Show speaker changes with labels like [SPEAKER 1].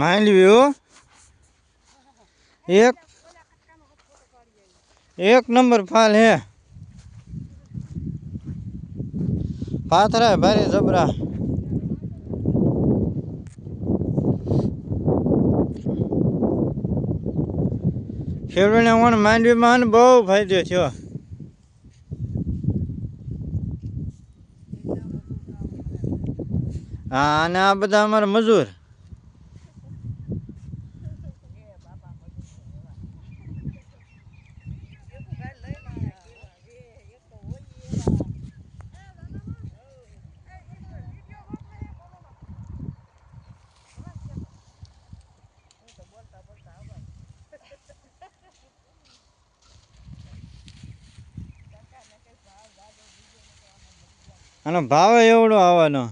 [SPEAKER 1] માંડવી હો એક એક નંબર ફાલ હે પાથરા ભારે જબરા ખેડૂતને પણ માંડવીમાં બહુ ફાયદો થયો. હા, અને આ બધા અમારા મજૂર. આનો ભાવ એવડો આવવાનો.